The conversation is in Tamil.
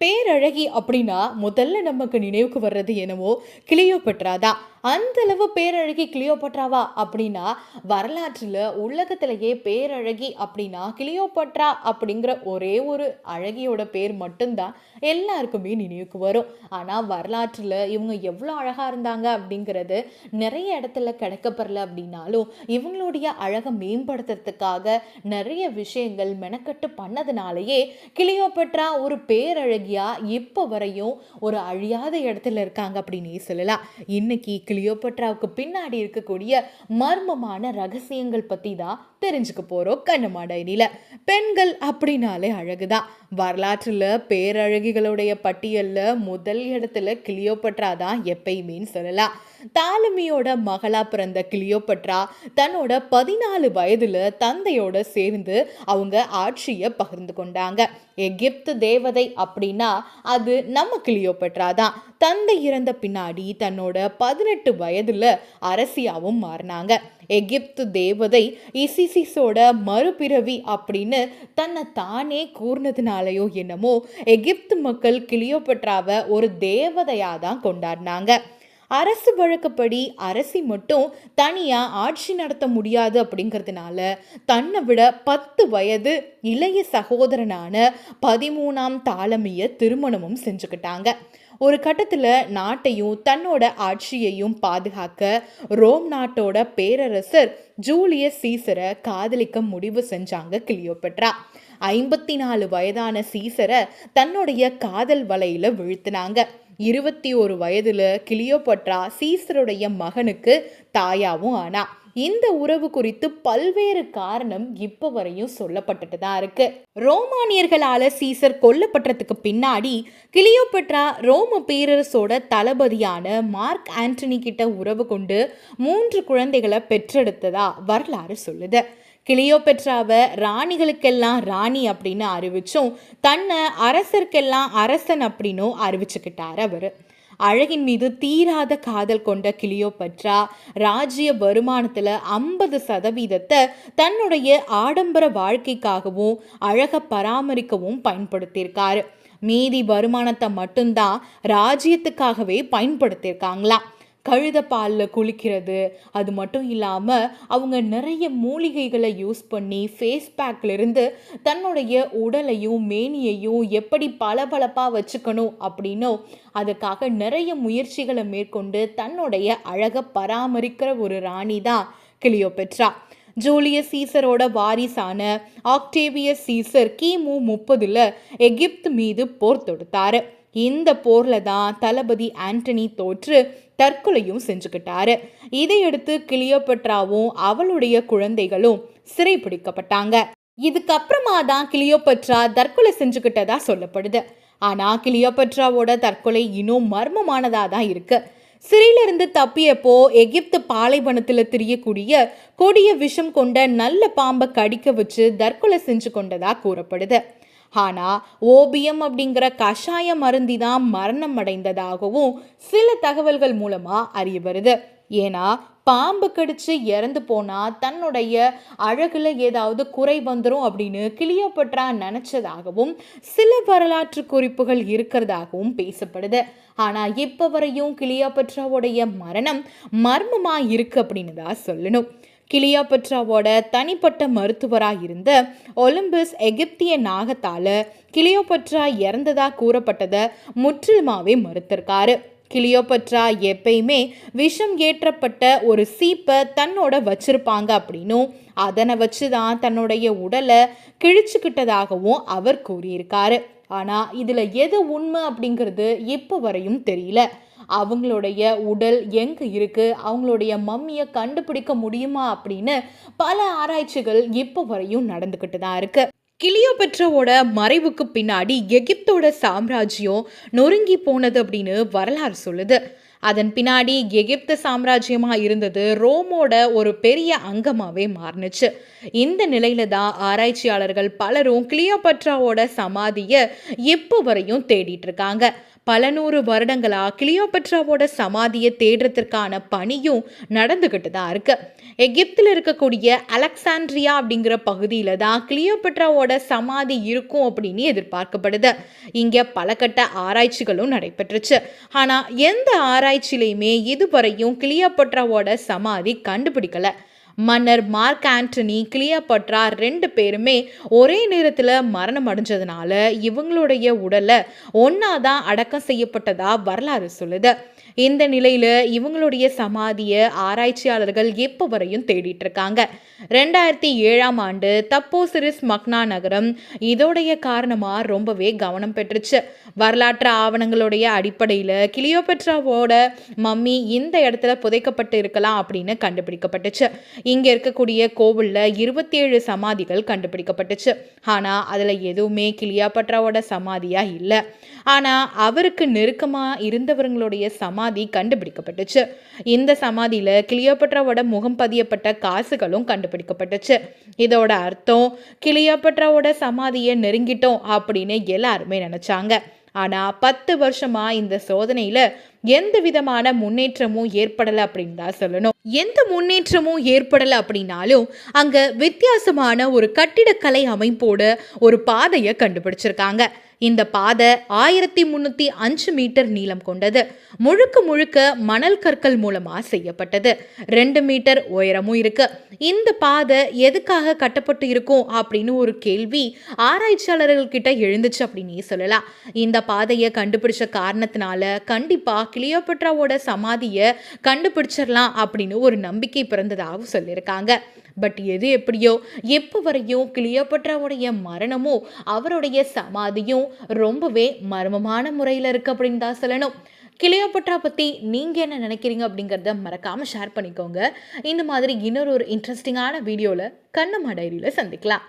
பேரழகி அப்படின்னா முதல்ல நமக்கு நினைவுக்கு வர்றது என்னவோ கிளியோபட்ரா தான். அந்தளவு பேரழகி கிளியோபட்ராவா அப்படின்னா வரலாற்றில் உலகத்திலேயே பேரழகி அப்படின்னா கிளியோபட்ரா அப்படிங்கிற ஒரே ஒரு அழகியோட பேர் மட்டும்தான் எல்லாருக்குமே நினைவுக்கு வரும். ஆனால் வரலாற்றில் இவங்க எவ்வளோ அழகாக இருந்தாங்க அப்படிங்கிறது நிறைய இடத்துல கிடைக்கப்பெறல அப்படின்னாலும் இவங்களுடைய அழகை மேம்படுத்துறதுக்காக நிறைய விஷயங்கள் மெனக்கட்டு பண்ணதுனாலேயே கிளியோபட்ரா ஒரு பேரழகியாக இப்போ வரையும் ஒரு அழியாத இடத்துல இருக்காங்க அப்படின்னே சொல்லலாம். இன்னைக்கு கிளியோபட்ராவுக்கு பின்னாடி இருக்கக்கூடிய மர்மமான ரகசியங்கள் பற்றி தான் தெரிஞ்சுக்க போகிறோம் கண்ணம்மா டைரியில். பெண்கள் அப்படின்னாலே அழகுதான் வரலாற்றில் பேரழகிகளுடைய பட்டியலில் முதல் இடத்துல கிளியோபட்ரா தான் எப்பயுமேன்னு சொல்லலாம். தாலமியோட மகளா பிறந்த கிளியோபட்ரா தன்னோட பதினாலு வயதுல தந்தையோட சேர்ந்து அவங்க ஆட்சியை பகிர்ந்து கொண்டாங்க. எகிப்து தேவதை அப்படின்னா அது நம்ம கிளியோபட்ரா தான். தந்தை இறந்த பின்னாடி தன்னோட பதினெட்டு வயதுல அரசியாவும் மாறினாங்க. எகிப்து தேவதை இசிசிஸோட மறுபிறவி அப்படின்னு தன்னை தானே கூர்னதுனாலயோ என்னமோ எகிப்து மக்கள் கிளியோபட்ராவை ஒரு தேவதையாக தான் கொண்டாடினாங்க. அரசு வழக்கப்படி அரசி மட்டும் தனியாக ஆட்சி நடத்த முடியாது அப்படிங்கிறதுனால தன்னை விட பத்து வயது இளைய சகோதரனான பதிமூணாம் தாளமியை திருமணமும் செஞ்சுக்கிட்டாங்க. ஒரு கட்டத்தில் நாட்டையும் தன்னோட ஆட்சியையும் பாதுகாக்க ரோம் நாட்டோட பேரரசர் ஜூலியஸ் சீசரை காதலிக்க முடிவு செஞ்சாங்க கிளியோபெட்ரா. ஐம்பத்தி நாலு வயதான சீசரை தன்னுடைய காதல் வலையில் வீழ்த்தினாங்க. இருபத்தி ஒரு வயதில் கிளியோபட்ரா சீசருடைய மகனுக்கு தாயாவும் ஆனா. இந்த உறவு குறித்து பல்வேறு காரணம் இப்போ வரையும் சொல்லப்பட்டுட்டு தான் இருக்கு. ரோமானியர்களால சீசர் கொல்லப்பட்டதுக்கு பின்னாடி கிளியோபெட்ரா ரோம பேரரசோட தளபதியான மார்க் ஆண்டனி கிட்ட உறவு கொண்டு மூன்று குழந்தைகளை பெற்றெடுத்ததா வரலாறு சொல்லுது. கிளியோபெட்ராவை ராணிகளுக்கெல்லாம் ராணி அப்படின்னு அறிவிச்சும் தன்னை அரசருக்கெல்லாம் அரசன் அப்படின்னும் அறிவிச்சுக்கிட்டார் அவர். அழகின் மீது தீராத காதல் கொண்ட கிளியோபட்ரா ராஜ்ய வருமானத்தில் ஐம்பது சதவீதத்தை தன்னுடைய ஆடம்பர வாழ்க்கைக்காகவும் அழகை பராமரிக்கவும் பயன்படுத்தியிருக்காரு. மீதி வருமானத்தை மட்டும்தான் ராஜ்யத்துக்காகவே பயன்படுத்தியிருக்காங்களாம். கழுத பாலில் குளிக்கிறது. அது மட்டும் இல்லாமல் அவங்க நிறைய மூலிகைகளை யூஸ் பண்ணி ஃபேஸ் பேக்லேருந்து தன்னுடைய உடலையும் மேனியையும் எப்படி பளபளப்பாக வச்சுக்கணும் அப்படின்னும் அதுக்காக நிறைய முயற்சிகளை மேற்கொண்டு தன்னுடைய அழகை பராமரிக்கிற ஒரு ராணி தான் கிளியோபெட்ரா. ஜூலியஸ் சீசரோட வாரிசான ஆக்டேவியஸ் சீசர் கிமு முப்பதில் எகிப்து மீது போர் தொடுத்தாரு. இந்த போர்ல தான் தளபதி ஆண்டனி தோற்று தற்கொலையும் செஞ்சுக்கிட்டாரு. இதையடுத்து கிளியோபட்ராவும் அவளுடைய குழந்தைகளும் சிறைப்பிடிக்கப்பட்டாங்க இதுக்கப்புறமா தான் கிளியோபட்ரா தற்கொலை செஞ்சுக்கிட்டதா சொல்லப்படுது. ஆனால் கிளியோபட்ராவோட தற்கொலை இன்னும் மர்மமானதாக தான் இருக்குது சிறையிலிருந்து தப்பியப்போ எகிப்து பாலைவனத்தில் திரியக்கூடிய கொடிய விஷம் கொண்ட நல்ல பாம்பை கடிக்க வச்சு தற்கொலை செஞ்சு கொண்டதாக கூறப்படுது. ஆனால் ஓபியம் அப்படிங்கிற கஷாய மருந்தி தான் மரணம் அடைந்ததாகவும் சில தகவல்கள் மூலமாக அறிய வருது. ஏன்னா பாம்பு கடிச்சு இறந்து போனா தன்னுடைய அழகுல ஏதாவது குறை வந்துடும் அப்படின்னு கிளியோபட்ரா நினைச்சதாகவும் சில வரலாற்று குறிப்புகள் இருக்கிறதாகவும் பேசப்படுது. ஆனா இப்ப வரையும் கிளியோபட்ராவுடைய மரணம் மர்மமா இருக்கு அப்படின்னு தான் சொல்லணும். கிளியோபட்ராவோட தனிப்பட்ட மருத்துவராக இருந்த ஒலிம்பஸ் எகிப்திய நாகத்தால கிளியோபட்ரா இறந்ததா கூறப்பட்டதை முற்றிலுமாவே மறுத்திருக்காரு. கிளியோபட்ரா எப்பயுமே விஷம் ஏற்றப்பட்ட ஒரு சீப்பை தன்னோட வச்சிருப்பாங்க அப்படின்னும் அதனை வச்சு தான் தன்னுடைய உடலை கிழிச்சுக்கிட்டதாகவும் அவர் கூறியிருக்காரு. ஆனால் இதில் எது உண்மை அப்படிங்கிறது இப்போ வரையும் தெரியல. அவங்களுடைய உடல் எங்கே இருக்குது அவங்களுடைய மம்மியை கண்டுபிடிக்க முடியுமா? அப்படின்னு பல ஆராய்ச்சிகள் இப்போ வரையும் நடந்துக்கிட்டு தான் இருக்குது கிளியோபெட்ராவோட மறைவுக்கு பின்னாடி எகிப்தோட சாம்ராஜ்யம் நொறுங்கி போனது அப்படின்னு வரலாறு சொல்லுது. அதன் பின்னாடி எகிப்து சாம்ராஜ்யமாக இருந்தது ரோமோட ஒரு பெரிய அங்கமாகவே மாறுனுச்சு. இந்த நிலையில தான் ஆராய்ச்சியாளர்கள் பலரும் கிளியோபட்ராவோட சமாதியை இப்போ வரையும் தேடிட்டு இருக்காங்க. பல நூறு வருடங்களா கிளியோபட்ராவோட சமாதியை தேடுறதுக்கான பணியும் நடந்துக்கிட்டு தான் இருக்கு. எகிப்தில் இருக்கக்கூடிய அலெக்சாண்ட்ரியா அப்படிங்கிற பகுதியில் தான் கிளியோபட்ராவோட சமாதி இருக்கும் அப்படின்னு எதிர்பார்க்கப்படுது. இங்கே பல கட்ட ஆராய்ச்சிகளும் நடைபெற்றுச்சு. ஆனால் எந்த ஆராய்ச்சியிலையுமே இதுவரையும் கிளியாபட்ராவோட சமாதி கண்டுபிடிக்கல. மன்னர் மார்க் ஆண்டனி கிளியாபட்ரா ரெண்டு பேருமே ஒரே நேரத்தில் மரணம் அடைஞ்சதுனால இவங்களுடைய உடலை ஒன்றா தான் அடக்கம் செய்யப்பட்டதா வரலாறு சொல்லுது. இந்த நிலையில இவங்களுடைய சமாதியை ஆராய்ச்சியாளர்கள் எப்போ வரையும் தேடிட்டு இருக்காங்க? ரெண்டாயிரத்தி ஏழாம் ஆண்டு தப்போசிரிஸ் மக்னா நகரம் இதோடைய காரணமாக ரொம்பவே கவனம் பெற்றுச்சு. வரலாற்று ஆவணங்களுடைய அடிப்படையில் கிளியோபெட்ராவோட மம்மி இந்த இடத்துல புதைக்கப்பட்டு இருக்கலாம் அப்படின்னு கண்டுபிடிக்கப்பட்டுச்சு. இங்கே இருக்கக்கூடிய கோவில்ல இருபத்தி ஏழு சமாதிகள் கண்டுபிடிக்கப்பட்டுச்சு. ஆனால் அதில் எதுவுமே கிளியோபெட்ராவோட சமாதியாக இல்லை. ஆனால் அவருக்கு நெருக்கமாக இருந்தவர்களுடைய சமாதி கண்டுபிடிக்கப்பட்டுச்சு. இந்த சமாதியில் கிளியோபட்ராவோட முகம் பதியப்பட்ட காசுகளும் கண்டுபிடிக்கப்பட்டுச்சு. இதோட அர்த்தம் கிளியோபட்ராவோட சமாதியை நெருங்கிட்டோம் அப்படின்னு எல்லாருமே நினைச்சாங்க. ஆனா பத்து வருஷமா இந்த சோதனையில எந்த விதமான முன்னேற்றமும் ஏற்படலை அப்படின்னு தான் சொல்லணும். எந்த முன்னேற்றமும் ஏற்படலை அப்படின்னாலும் அங்க வித்தியாசமான ஒரு கட்டிடக்கலை அமைப்போட ஒரு பாதையை கண்டுபிடிச்சிருக்காங்க. இந்த பாதை ஆயிரத்தி முன்னூத்தி அஞ்சு மீட்டர் நீளம் கொண்டது. முழுக்க முழுக்க மணல் கற்கள் மூலமா செய்யப்பட்டது. ரெண்டு மீட்டர் உயரமும் இருக்கு. இந்த பாதை எதுக்காக கட்டப்பட்டு இருக்கும் அப்படின்னு ஒரு கேள்வி ஆராய்ச்சியாளர்கள் கிட்ட எழுந்துச்சு அப்படின்னே சொல்லலாம். இந்த பாதையை கண்டுபிடிச்ச காரணத்தினால கண்டிப்பா கிளியோபட்ராவோட சமாதியை கண்டுபிடிச்சிடலாம் அப்படின்னு ஒரு நம்பிக்கை பிறந்ததாகவும் சொல்லியிருக்காங்க. பட் எது எப்படியோ எப்போ வரையும் கிளியோபட்ராவுடைய மரணமும் அவருடைய சமாதியும் ரொம்பவே மர்மமான முறையில் இருக்கு அப்படின்னு தான் சொல்லணும். கிளியோபட்ரா பற்றி நீங்கள் என்ன நினைக்கிறீங்க அப்படிங்கிறத மறக்காமல் ஷேர் பண்ணிக்கோங்க. இந்த மாதிரி இன்னொரு ஒரு இன்ட்ரெஸ்டிங்கான வீடியோவில் கண்ணம்மா டைரியில் சந்திக்கலாம்.